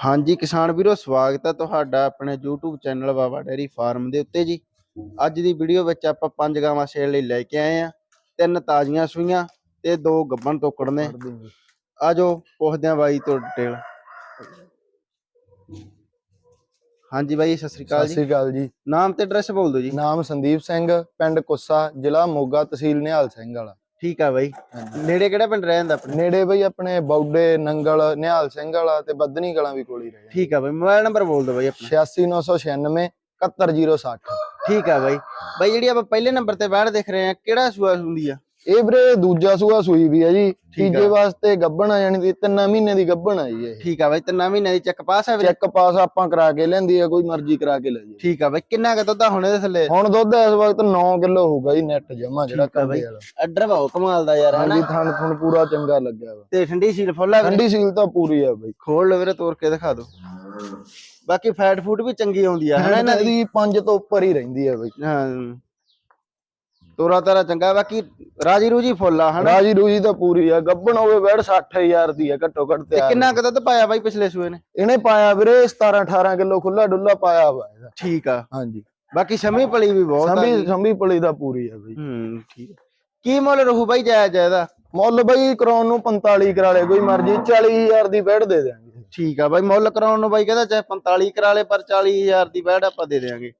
ਹਾਂਜੀ ਕਿਸਾਨ ਵੀਰੋ ਸਵਾਗਤ ਹੈ ਤੁਹਾਡਾ ਆਪਣੇ YouTube channel Baba dairy farm ਦੇ ਉੱਤੇ ਜੀ। ਅੱਜ ਦੀ ਵੀਡੀਓ ਵਿੱਚ ਆਪਾਂ ਪੰਜ ਗਾਵਾਂ ਸੇਲ ਲਈ ਲੈ ਕੇ ਆਏ ਆ ਤਿੰਨ ਤਾਜ਼ੀਆਂ ਸੂਈਆਂ ਤੇ ਦੋ ਗੱਬਣ ਤੋਕੜ ਨੇ। ਆਜੋ ਪੁੱਛਦੇ ਆ ਬਾਈ ਤੋਂ ਡਿਟੇਲ ਹਾਂਜੀ ਬਾਈ ਸਤਿ ਸ੍ਰੀ ਅਕਾਲ ਸਤਿ ਜੀ ਸ੍ਰੀ ਅਕਾਲ ਜੀ। ਨਾਮ ਤੇ ਐਡਰੈਸ ਬੋਲ ਦਿਓ ਜੀ। ਨਾਮ ਸੰਦੀਪ ਸਿੰਘ ਪਿੰਡ ਕੁੱਸਾ ਜ਼ਿਲ੍ਹਾ ਮੋਗਾ ਤਹਿਸੀਲ ਨਿਹਾਲ ਸਿੰਘ ਵਾਲਾ। ਠੀਕ ਆ ਬਾਈ। ਨੇੜੇ ਕਿਹੜਾ ਪਿੰਡ ਰਹਿ ਜਾਂਦਾ ਆਪਣੇ? ਨੇੜੇ ਬਈ ਆਪਣੇ ਬੌਡੇ ਨੰਗਲ ਨਿਹਾਲ ਸਿੰਘ ਵਾਲਾ ਤੇ ਬੱਦਨੀ ਕਲਾਂ ਵੀ ਕੋਲ ਹੀ ਰਹੇ ਠੀਕ ਆ ਬਾਈ ਮੋਬਾਈਲ ਨੰਬਰ ਬੋਲ ਦਿਓ ਬਾਈ ਆਪਣਾ। 86996 71060 ਠੀਕ ਆ ਬਾਈ। ਬਾਈ ਜਿਹੜੀ ਆਪਾਂ ਪਹਿਲੇ ਨੰਬਰ ਤੇ ਬੈਠ ਦੇਖ ਰਹੇ ਆ ਕਿਹੜਾ ਸੂਆ ਹੁੰਦੀ ਆ? ਇਹ ਵੀਰੇ ਦੂਜਾ ਸੂਆ ਸੂਈ ਵੀ ਹੈ ਜੀ। ਤੀਜੇ ਵਾਸਤੇ ਗੱਬਣ ਆ ਜਾਣੀ ਦੀ ਤਿੰਨਾਂ ਮਹੀਨੇ ਦੀ ਗੱਬਣ ਆ ਜੀ ਇਹ। ਠੀਕ ਆ ਬਾਈ ਤਿੰਨਾਂ ਮਹੀਨਿਆਂ ਦੀ ਚੱਕ ਪਾਸ ਆ ਵੀਰੇ? ਚੈੱਕ ਪਾਸ ਆਪਾਂ ਕਰਾ ਕੇ ਲੈਂਦੀ ਆ ਕੋਈ ਮਰਜ਼ੀ ਕਰਾ ਕੇ ਲੈ ਜੀ ਠੀਕ ਆ ਬਾਈ ਕਿੰਨਾ ਕੁ ਦੁੱਧ ਆ ਹੁਣ ਇਹਦੇ ਥੱਲੇ? ਹੁਣ ਦੁੱਧ ਇਸ ਵਕਤ 9 ਕਿਲੋ ਹੋਊਗਾ ਜੀ ਨੈਟ ਜਮਾ ਜਿਹੜਾ। ਕੰਡੇ ਵਾਲਾ। ਅੱਡਰ ਭਾਉ ਕਮਾਲ ਦਾ ਯਾਰ ਹਾਂਜੀ ਥਣ ਥਣ ਪੂਰਾ ਚੰਗਾ ਲੱਗਿਆ ਵਾ। ਤੇ ਠੰਡੀ ਸੀਲ ਫੁੱਲ ਆ ਠੰਡੀ ਸੀਲ ਤਾਂ ਪੂਰੀ ਆ ਬਈ। ਖੋਲ ਲਓ ਵੀਰੇ ਤੋੜ ਕੇ ਦਿਖਾ ਦਿਓ। ਬਾਕੀ ਫੈਟ ਫੂਡ ਵੀ ਚੰਗੀ ਆਉਂਦੀ ਆ ਹਨਾ ਇਹਨਾਂ ਦੀ? ਇਹਦੀ 5 ਤੋਂ ਉੱਪਰ ਹੀ ਰਹਿੰਦੀ ਆ ਬਈ। ਹਾਂ। ਤੋਰਾ ਤਾਰਾ ਚੰਗਾ ਬਾਕੀ ਰਾਜੀ ਰੂਜੀ ਫੁੱਲ ਆ ਹਨਾ? ਰਾਜੀ ਰੂਜੀ ਤਾਂ ਪੂਰੀ ਆ ਗੱਬਣ ਹੋਵੇ ਬੈੜ 60000 ਦੀ ਆ ਘੱਟੋ ਘੱਟ ਤੇ ਤਿਆਰ। ਕਿੰਨਾ ਕੁ ਦੁੱਧ ਪਾਇਆ ਬਾਈ ਪਿਛਲੇ ਸੂਏ ਨੇ? ਇਹਨੇ ਪਾਇਆ ਵੀਰੇ 17 18 ਕਿਲੋ ਖੁੱਲਾ ਡੁੱਲਾ ਪਾਇਆ ਵਾ ਇਹਦਾ। ਠੀਕ ਆ। ਹਾਂਜੀ। ਬਾਕੀ ਸ਼ਮੀ ਪਲੀ ਵੀ ਬਹੁਤ ਆ ਸੰਭੀ ਸੰਭੀ ਪਲੀ ਦਾ ਪੂਰੀ ਆ ਬਈ। ਹੂੰ ਠੀਕ। ਕੀ ਮੁੱਲ ਰਹੂ ਬਾਈ ਜਾਇਜ਼ ਇਹਦਾ? ਮੁੱਲ ਬਈ ਕਰਾਉਣ ਨੂੰ 45 ਕਰਾ ਲੇ ਕੋਈ ਮਰਜ਼ੀ 40000 ਦੀ ਬੈੜ ਦੇ ਦਿਆਂਗੇ। ਠੀਕ ਆ ਬਾਈ ਮੁੱਲ ਕਰਾਉਣ ਨੂੰ ਬਾਈ ਕਹਿੰਦਾ ਚਾਹੇ 45 ਕਰਾ ਲੇ ਪਰ 40000 ਦੀ ਬੈਡ ਆਪਾਂ ਦੇ ਦੇਾਂਗੇ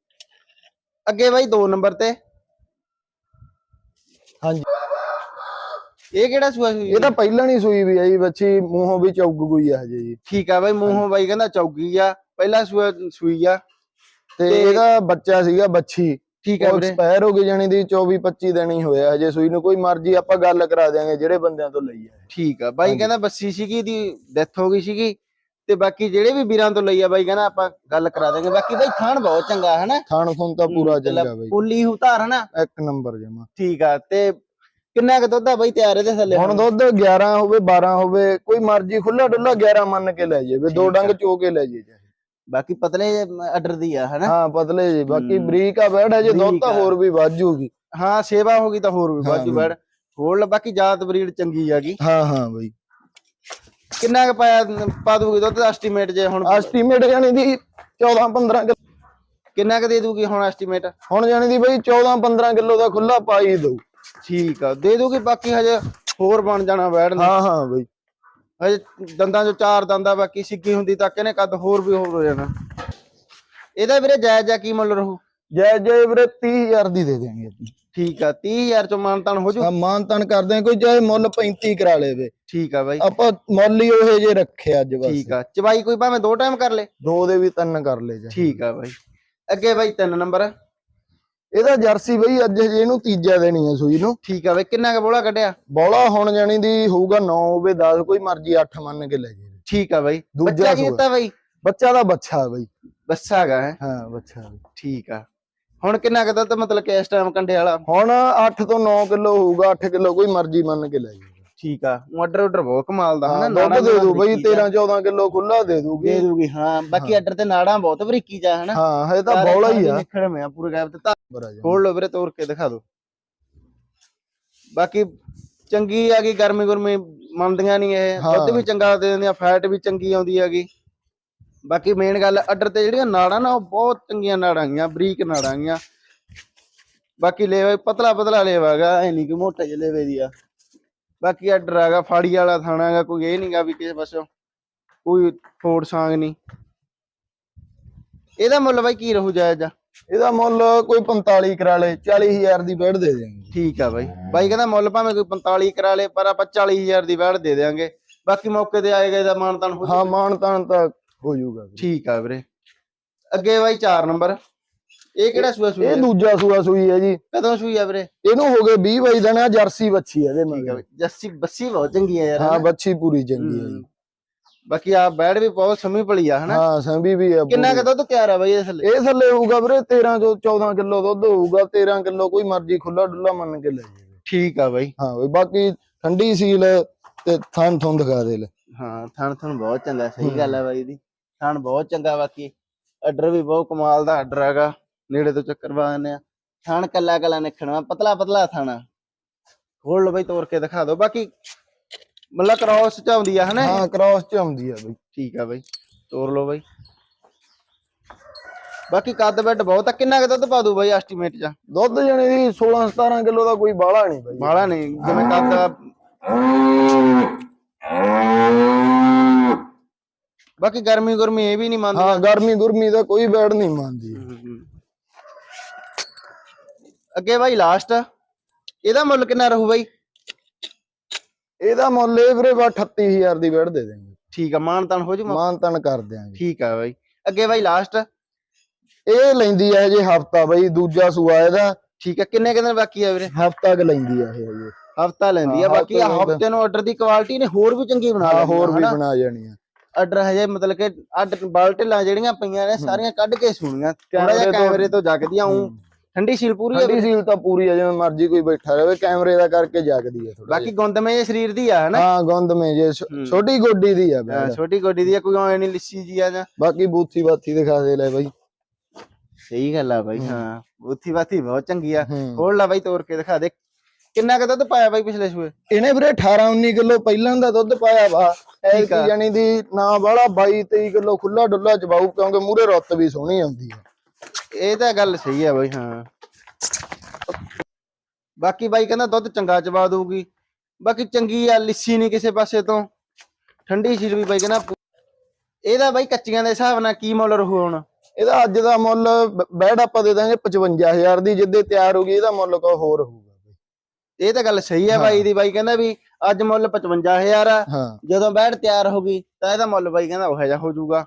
ਅੱਗੇ ਬਾਈ 2 ਨੰਬਰ ਤੇ। ਹਾਂਜੀ। ਇਹ ਕਿਹੜਾ ਸੂਆ ਸੀ? ਇਹ ਤਾਂ ਪਹਿਲਾਂ ਨਹੀਂ ਸੂਈ ਵੀ ਆ ਜੀ ਬੱਚੀ ਮੂੰਹੋਂ ਵੀ ਚੌਗ ਗਈ ਆ ਹਜੇ ਜੀ। ਠੀਕ ਆ ਬਾਈ ਮੂੰਹੋਂ ਬਾਈ ਕਹਿੰਦਾ ਚੌਗੀ ਆ ਪਹਿਲਾ ਸੂਆ ਸੂਈ ਆ। ਤੇ ਇਹਦਾ ਬੱਚਾ ਸੀਗਾ ਬੱਚੀ ਠੀਕ ਆ ਵੀਰੇ। ਐਕਸਪਾਇਰ ਹੋ ਗਈ ਜਾਣੀ ਦੀ 24 25 ਦਿਨ ਹੀ ਹੋਇਆ ਹਜੇ ਸੂਈ ਨੂੰ ਕੋਈ ਮਰਜ਼ੀ ਆਪਾਂ ਗੱਲ ਕਰਾ ਦਿਆਂਗੇ ਜਿਹੜੇ ਬੰਦਿਆਂ ਤੋਂ ਲਈ ਆ ਠੀਕ ਆ ਬਾਈ। ਕਹਿੰਦਾ ਬੱਸੀ ਸੀਗੀ ਦੀ ਡੈਥ ਹੋ ਗਈ ਸੀਗੀ। ਤੇ ਬਾਕੀ ਜਿਹੜੇ ਵੀ ਵੀਰਾਂ ਤੋਂ ਲਈ ਆ ਬਾਈ ਕਹਿੰਦਾ ਆਪਾਂ ਗੱਲ ਕਰਾ ਦਾਂਗੇ ਬਾਕੀ ਬਾਈ ਥਾਣ ਬਹੁਤ ਚੰਗਾ ਹਨਾ? ਖਾਣ ਖੁਣ ਤਾਂ ਪੂਰਾ ਚੰਗਾ ਬਈ। ਪੁੱਲੀ ਹੁਤਾਰ ਹਨਾ ਇੱਕ ਨੰਬਰ ਜਮਾ। ਠੀਕ ਆ ਤੇ ਕਿੰਨਾ ਕੁ ਦੁੱਧ ਆ ਬਾਈ ਤਿਆਰ ਇਹਦੇ ਥੱਲੇ? ਹੁਣ ਦੁੱਧ 11 ਹੋਵੇ 12 ਹੋਵੇ ਕੋਈ ਮਰਜ਼ੀ ਖੁੱਲਾ ਡੁੱਲਾ 11 ਮੰਨ ਕੇ ਲੈ ਜਾਵੇ ਦੋ ਆ। ਡੰਗ ਚੋ ਕੇ ਲੈ ਜੇ ਬਾਕੀ ਪਤਲੇ ਆਰਡਰ ਦੀ ਆ ਹਨਾ? ਹਾਂ ਪਤਲੇ ਜੀ ਬਾਕੀ ਹੂੰ। ਬਰੀਕ ਆ ਬੈੜ ਹੈ ਜੇ ਦੁੱਧ ਤਾਂ ਆ। ਹੋਰ ਵੀ ਵੱਧ ਜੂਗੀ। ਹਾਂ ਸੇਵਾ ਹੋ ਗਈ ਤਾਂ ਹੋਰ ਵੀ ਹਾਂ ਬਾਜੂ ਬਈ। ਬੈੜ ਹੋਰ ਬਾਕੀ ਜਾਤ ਬਰੀਡ ਚੰਗੀ ਆਗੀ ਹਾਂ ਹਾਂ ਬਈ। ਕਿੰਨਾ ਕੁ ਪਾਇਆ ਪਾ ਦੂਗੀ ਦੁੱਧ ਐਸਟੀਮੇਟ ਜੇ ਹੁਣ? ਐਸਟੀਮੇਟ ਜਾਣੀ ਦੀ 14 15 ਕਿਲੋ। ਕਿੰਨਾ ਕੁ ਦੇ ਦੂਗੀ ਹੁਣ ਐਸਟੀਮੇਟ ਹੁਣ ਜਾਣੀ ਦੀ ਬਈ 14 15 ਕਿਲੋ ਦਾ ਖੁੱਲਾ ਪਾਈ ਦਊ। ਠੀਕ ਆ ਦੇ ਦੂਗੀ ਬਾਕੀ ਹਜੇ ਹੋਰ ਬਣ ਜਾਣਾ ਬੈੜ ਨੇ। ਹਾਂ ਹਾਂ ਬਈ। ਹਜੇ ਦੰਦਾਂ ਚੋਂ ਚਾਰ ਦੰਦਾ ਬਾਕੀ ਸਿੱਗੀ ਹੁੰਦੀ ਤਾਂ ਕਿਨੇ ਕੱਦ ਹੋਰ ਵੀ ਹੋਰ ਹੋ ਜਾਣਾ। ਇਹਦਾ ਵੀਰੇ ਜਾਇਜ਼ ਜਾ ਕੀ ਮੁੱਲ ਰਹੂ? ਜੈ ਜੈ ਵੀਰੇ 30000 ਦੀ ਦੇ ਦੇਣਗੇ। ਠੀਕ ਆ 30000 ਚੋਂ ਮਾਨਤਾਨ ਹੋ ਜੂ? ਹਾਂ ਮਾਨ ਤਾਨ ਕਰਦੇ ਆ ਕੋਈ ਚਾਹੇ ਮੁੱਲ 35 ਕਰਾ ਲੇਵੇ ਠੀਕ ਆ ਬਾਈ। ਆਪਾਂ ਮੁੱਲ ਹੀ ਉਹੇ ਜੇ ਰੱਖੇ ਅੱਜ ਬਸ। ਠੀਕ ਆ ਚਵਾਈ ਕੋਈ ਭਾਵੇਂ ਦੋ ਟਾਈਮ ਕਰ ਲੇ? ਦੋ ਦੇ ਵੀ ਤਿੰਨ ਕਰ ਲੇ ਜਾ। ਠੀਕ ਆ ਬਾਈ। ਅੱਗੇ ਬਾਈ ਤਿੰਨ ਨੰਬਰ ਇਹਦਾ ਜਰਸੀ ਬਈ ਅੱਜ ਇਹਨੂੰ ਤੀਜਾ ਦੇਣੀ ਆ ਸੂਈ ਨੂੰ। ਠੀਕ ਆ ਬਾਈ ਕਿੰਨਾ ਕੁ ਬੋਲਾ ਕੱਢਿਆ? ਬੌਲਾ ਹੁਣ ਜਾਣੀ ਦੀ ਹੋਊਗਾ 9 ਹੋਵੇ 10 ਕੋਈ ਮਰਜ਼ੀ 8 ਮੰਨ ਕੇ ਲੈ ਜੇ ਠੀਕ ਆ ਬਾਈ। ਬੱਚਾ ਕੀ ਸੂਆ। ਦਿੱਤਾ ਬਾਈ? ਬੱਚਾ ਦਾ ਬੱਚਾ ਬਈ। ਹੈਗਾ ਹੈ? ਹਾਂ ਬੱਚਾ। ਠੀਕ ਆ। ਹੁਣ ਕਿੰਨਾ ਕੁ ਦੁੱਧ ਮਤਲਬ ਕਿ ਇਸ ਟਾਈਮ ਕੰਡੇ ਵਾਲਾ? ਹੁਣ 8 ਤੋਂ 9 ਕਿਲੋ ਹੋਊਗਾ 8 ਕਿਲੋ ਕੋਈ ਮਰਜ਼ੀ ਮੰਨ ਕੇ ਲੈ ਜੇ ਠੀਕ ਆ ਆਰਡਰ ਆਰਡਰ ਬਹੁਤ ਕਮਾਲ ਦਾ ਹਨਾ? ਦੁੱਧ ਦੇ ਦੂ ਬਈ ਬਰੀਕੀ ਜਾ। 13 14 ਕਿਲੋ ਖੁੱਲਾ ਦੇ ਦੂਗੀ ਦੇ ਦੂਗੀ ਹਾਂ ਬਾਕੀ ਆਰਡਰ ਤੇ ਨਾੜਾਂ ਬਹੁਤ ਬਰੀਕੀ ਜਾ ਹਨਾ? ਹਾਂ ਹਜੇ ਤਾਂ ਬੌਲਾ ਹੀ ਆ। ਨਿਖੜ ਮੈਂ ਪੂਰੇ ਗੈਪ ਤੇ ਤਾਂ। ਖੋਲ ਲਓ ਵੀਰੇ ਤੋੜ ਕੇ ਦਿਖਾ ਦਿਓ। ਬਾਕੀ ਚੰਗੀ ਆ ਗਈ ਗਰਮੀ ਗੁਰਮੀ ਮੰਨਦੀਆਂ ਨਹੀਂ ਇਹ। ਦੁੱਧ ਵੀ ਚੰਗਾ ਦੇ ਦਿੰਦੀਆਂ ਫੈਟ ਵੀ ਚੰਗੀ ਆਉਂਦੀ ਹੈਗੀ ਬਾਕੀ ਮੇਨ ਗੱਲ ਆਰਡਰ ਤੇ ਜਿਹੜੀਆਂ ਨਾੜਾਂ ਨਾ ਉਹ ਬਹੁਤ ਚੰਗੀਆਂ ਨਾੜਾਂ ਗੀਆਂ ਬਰੀਕ ਨਾੜਾਂ ਗੀਆਂ ਬਾਕੀ ਲੇਵਾ ਪਤਲਾ ਪਤਲਾ ਲੇਵਾ ਹੈਗਾ ਐ ਨਹੀਂ ਕਿ ਮੋਟਾ ਜਿਹਾ ਲੇਵੇ ਦੀ ਆ। ਬਾਕੀ ਆਰਡਰ ਹੈਗਾ ਫਾੜੀ ਵਾਲਾ ਥਾਣਾ ਹੈਗਾ ਕੋਈ ਇਹ ਨਹੀਂਗਾ ਵੀ ਕਿਸੇ ਪਾਸੋਂ ਕੋਈ ਫੋੜ ਸਾਂਗ ਨਹੀਂ ਇਹਦਾ ਮੁੱਲ ਬਾਈ ਕੀ ਰਹੂ ਜਾਇਜ਼? ਆ ਇਹਦਾ ਮੁੱਲ ਕੋਈ 45 ਕਰਾ ਲੇ 40000 ਦੀ ਬੈੜ ਦੇ ਦੇਣਗੇ ਠੀਕ ਆ ਬਾਈ। ਬਾਈ ਕਹਿੰਦਾ ਮੁੱਲ ਭਾਵੇਂ ਕੋਈ 45 ਕਰਾ ਲੇ ਪਰ ਆਪਾਂ 40000 ਦੀ ਵੈੜ ਦੇ ਦੇਾਂਗੇ ਬਾਕੀ ਮੌਕੇ ਤੇ ਆਏਗਾ ਇਹਦਾ ਮਾਨਤਾਨ ਹੋ ਹਾਂ ਜਾਊਗਾ। ਮਾਨ ਤਾਨ ਤਾਂ ਹੋ ਜਾਊਗਾ ਵੀਰੇ। ਠੀਕ ਆ ਵੀਰੇ। ਅੱਗੇ ਬਾਈ 4 ਨੰਬਰ। ਇਹ ਕਿਹੜਾ ਸੂਆ ਸੂਈ ਇਹ? ਦੂਜਾ ਸੂਆ ਸੂਈ ਹੈ ਜੀ। ਕਦੋਂ ਸੂਈ ਆ ਵੀਰੇ? ਇਹਨੂੰ ਹੋ ਗਏ 20 ਬਾਈ ਦਿਨ ਆ ਜਰਸੀ ਬੱਚੀ ਹੈ ਇਹਦੇ ਠੀਕ ਆ ਮਗਰ। ਬਾਈ। ਜੱਸੀ ਬੱਸੀ ਬਹੁਤ ਚੰਗੀ ਆ ਯਾਰ ਹਾਂ ਹਨਾ? ਬੱਚੀ ਪੂਰੀ ਚੰਗੀ ਹੈ ਜੀ। ਬਾਕੀ ਆ ਬੈੜ ਵੀ ਬਹੁਤ ਸਮੀ ਪਲੀ ਆ ਹਨਾ? ਹਾਂ ਸੰਭੀ ਵੀ ਹੈ ਕਿੰਨਾ ਪੂਰੀ। ਕੁ ਦੁੱਧ ਤਿਆਰ ਆ ਬਾਈ ਇਹ ਥੱਲੇ? ਇਹ ਥੱਲੇ ਹੋਊਗਾ ਵੀਰੇ 13 ਤੋਂ 14 ਕਿਲੋ ਦੁੱਧ ਹੋਊਗਾ 13 ਕਿਲੋ ਕੋਈ ਮਰਜ਼ੀ ਖੁੱਲਾ ਡੁੱਲਾ ਮੰਨ ਕੇ ਲੈ ਜਾਵੇ ਠੀਕ ਆ ਬਾਈ। ਹਾਂ ਬਈ ਬਾਕੀ ਠੰਡੀ ਸੀਲ ਤੇ ਥਣ ਥੁੰ ਦਿਖਾ ਦੇ ਲੈ। ਹਾਂ ਥਣ ਥਣ ਬਹੁਤ ਚੰਗਾ ਸਹੀ ਗੱਲ ਆ ਬਾਈ ਦੀ। ਥਣ ਬਹੁਤ ਚੰਗਾ ਬਾਕੀ ਆਰਡਰ ਵੀ ਬਹੁਤ ਕਮਾਲ ਦਾ ਆਰਡਰ ਹੈਗਾ ਨੇੜੇ ਤੋਂ ਚੱਕਰ ਦਿੰਦੇ ਆ। ਥਣ ਕੱਲਾ ਕੱਲਾ ਨਿਖਣਾ ਪਤਲਾ ਪਤਲਾ ਥਾਣਾ ਖੋਲ ਬਾਈ ਤੋੜ ਕੇ ਦਿਖਾ ਦਿਓ। ਬਾਕੀ ਮਤਲਬ ਕ੍ਰਾਸ ਚ ਆਉਂਦੀ ਆ ਹਨਾ? ਹਾਂ ਕ੍ਰਾਸ ਚ ਆਉਂਦੀ ਆ ਬਈ। ਠੀਕ ਆ ਬਾਈ ਤੋਰ ਲਓ ਬਾਈ। ਬਾਕੀ ਕੱਦ ਬੈੱਡ ਬਹੁਤ ਆ ਕਿੰਨਾ ਕੁ ਦੁੱਧ ਪਾ ਦੂ ਬਾਈ ਐਸਟੀਮੇਟ ਚ? ਦੁੱਧ ਜਣੇ ਦੀ 16 17 ਕਿਲੋ ਦਾ ਕੋਈ ਬਾਲਾ ਨਹੀਂ ਬਾਈ। ਬਾਲਾ ਨਹੀਂ ਜਿਵੇਂ ਕੱਦ ਬਾਕੀ ਗਰਮੀ ਗਰਮੀ ਇਹ ਵੀ ਨਹੀਂ ਮੰਨਦੀ। ਹਾਂ ਗਰਮੀ ਗੁਰਮੀ ਦਾ ਕੋਈ ਬੈਡ ਨਹੀਂ ਮੰਨਦੀ। ਅੱਗੇ ਬਾਈ ਲਾਸਟ ਇਹਦਾ ਮੁੱਲ ਕਿੰਨਾ ਰਹੂ ਬਾਈ? ਇਹਦਾ ਮੁੱਲ ਇਹ ਵੀਰੇ ਬਾ 38000 ਦੀ ਬੈਡ ਦੇ ਦੇਣਗੇ ਠੀਕ ਆ ਮਾਨ ਤਾਨ ਹੋ ਜੂ ਮਾਨ ਤਨ ਕਰ ਦਿਆਂਗੇ। ਠੀਕ ਆ ਬਾਈ। ਅੱਗੇ ਬਾਈ ਲਾਸਟ ਇਹ ਲੈਂਦੀ ਹੈ ਜੇ ਹਫਤਾ ਬਾਈ ਦੂਜਾ ਸੂਆ ਇਹਦਾ। ਠੀਕ ਆ ਕਿੰਨੇ ਕੁ ਦਿਨ ਬਾਕੀ ਆ ਵੀਰੇ? ਹਫਤਾ ਕ ਲੈਂਦੀ ਆ ਇਹ ਹਜੇ। ਹਫਤਾ ਲੈਂਦੀ ਆ ਬਾਕੀ ਹਫ਼ਤਾ ਨੂੰ ਆਰਡਰ ਦੀ ਕੁਆਲਿਟੀ ਨੇ ਹੋਰ ਵੀ ਚੰਗੀ ਬਣਾ ਲਈ ਹੋਰ ਵੀ ਬਣਾ ਜਾਣੀ ਆ। ਆਰਡਰ ਹਜੇ ਮਤਲਬ ਕਿ ਅੱਡ ਬਾਲਟਲਾਂ ਜਿਹੜੀਆਂ ਪਈਆਂ ਨੇ ਸਾਰੀਆਂ ਕੱਢ ਕੇ ਸੁਣੀਆਂ। ਥੋੜਾ ਜਿਹਾ ਕੈਮਰੇ ਤੋਂ- ਜਗਦੀਆਂ ਉਂ। ਠੰਡੀ ਸੀਲ ਪੂਰੀ ਆ ਠੰਡੀ ਸੀਲ ਤਾਂ ਪੂਰੀ ਆ ਜਿਵੇਂ ਮਰਜ਼ੀ ਕੋਈ ਬੈਠਾ ਰਹੇ ਕੈਮਰੇ ਦਾ ਕਰਕੇ ਜਾਗਦੀ ਆ ਥੋੜਾ ਬਾਕੀ ਗੁੰਦਮੇ ਜਿਹੇ ਸਰੀਰ ਦੀ ਆ ਹਨਾ? ਹਾਂ ਗੰਦ ਮੇ ਜੇ ਹੂੰ। ਛੋਟੀ ਗੋਡੀ ਦੀ ਆ ਹਾਂ, ਛੋਟੀ ਗੋਡੀ ਦੀ ਆ ਕੋਈ ਐ ਨਹੀਂ ਲਿੱਸੀ ਜੀ ਆ ਜਾਂ। ਬਾਕੀ ਬੂਥੀ ਬਾਥੀ ਦਿਖਾ ਦੇ ਲੈ ਬਾਈ। ਸਹੀ ਗੱਲ ਆ ਬਾਈ ਹਾਂ। ਉੱਥੀ ਬਾਥੀ ਬਹੁਤ ਚੰਗੀ ਆ। ਹੂੰ। ਖੋਲ ਲਾ ਬਾਈ ਤੋੜ ਕੇ ਦਿਖਾ ਦੇ। ਕਿੰਨਾ ਕੁ ਦੁੱਧ ਪਾਇਆ ਬਾਈ ਪਿਛਲੇ ਸੂਏ? ਇਹਨੇ ਵੀਰੇ 18 19 ਕਿਲੋ ਪਹਿਲਾਂ ਦਾ ਦੁੱਧ ਪਾਇਆ ਵਾ। ਠੀਕ ਆ। ਦੀ ਨਾ ਵਾਲਾ 22 23 ਕਿਲੋ ਖੁੱਲਾ ਡੁੱਲਾ ਚਬਾਊ ਕਿਉਂਕਿ ਮੂਰੇ ਰੁੱਤ ਵੀ ਸੋਹਣੀ ਆਉਂਦੀ ਆ। ਇਹ ਤਾਂ ਗੱਲ ਸਹੀ ਆ ਬਾਈ ਹਾਂ। ਬਾਕੀ ਬਾਈ ਕਹਿੰਦਾ ਦੁੱਧ ਚੰਗਾ ਚਵਾ ਦਊਗੀ। ਬਾਕੀ ਚੰਗੀ ਆ ਲਿੱਸੀ ਨਹੀਂ ਕਿਸੇ ਪਾਸੇ ਤੋਂ। ਠੰਡੀ ਸੀਰ ਵੀ ਬਾਈ ਕਹਿੰਦਾ ਇਹਦਾ ਬਾਈ ਕੱਚੀਆਂ ਦੇ ਹਿਸਾਬ ਨਾਲ ਕੀ ਮੁੱਲ ਰਹੂ ਹੁਣ? ਇਹਦਾ ਅੱਜ ਦਾ ਮੁੱਲ ਬ- ਬੈਡ ਆਪਾਂ ਦੇ ਦਾਂਗੇ 55000 ਦੀ ਜਿੱਦੇ ਤਿਆਰ ਹੋ ਗਈ ਇਹਦਾ ਮੁੱਲ ਕੋ ਹੋਰ ਹੋਊਗਾ। ਬਈ। ਇਹ ਤਾਂ ਗੱਲ ਸਹੀ ਆ ਬਾਈ ਦੀ। ਬਾਈ ਕਹਿੰਦਾ ਵੀ ਅੱਜ ਮੁੱਲ 55000 ਆ। ਜਦੋਂ ਬੈੜ ਤਿਆਰ ਹੋ ਗਈ ਤਾਂ ਇਹਦਾ ਮੁੱਲ ਬਾਈ ਕਹਿੰਦਾ ਉਹ ਜਿਹਾ ਹੋ ਜਾਊਗਾ।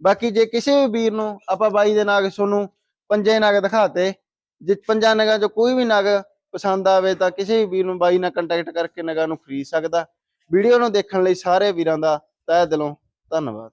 ਬਾਕੀ ਜੇ ਕਿਸੇ ਵੀ ਵੀਰ ਨੂੰ ਆਪਾਂ ਬਾਈ ਦੇ ਨਾਗ ਤੁਹਾਨੂੰ ਪੰਜੇ ਨਗ ਦਿਖਾਤੇ ਜੇ ਪੰਜਾਂ ਨਗਾਂ ਚੋਂ ਕੋਈ ਵੀ ਨਗ ਪਸੰਦ ਆਵੇ ਤਾਂ ਕਿਸੇ ਵੀ ਵੀਰ ਨੂੰ ਬਾਈ ਨਾਲ ਕੰਟੈਕਟ ਕਰਕੇ ਨਗਾਂ ਨੂੰ ਖਰੀਦ ਸਕਦਾ। ਵੀਡੀਓ ਨੂੰ ਦੇਖਣ ਲਈ ਸਾਰੇ ਵੀਰਾਂ ਦਾ ਤਹਿ ਦਿਲੋਂ ਧੰਨਵਾਦ।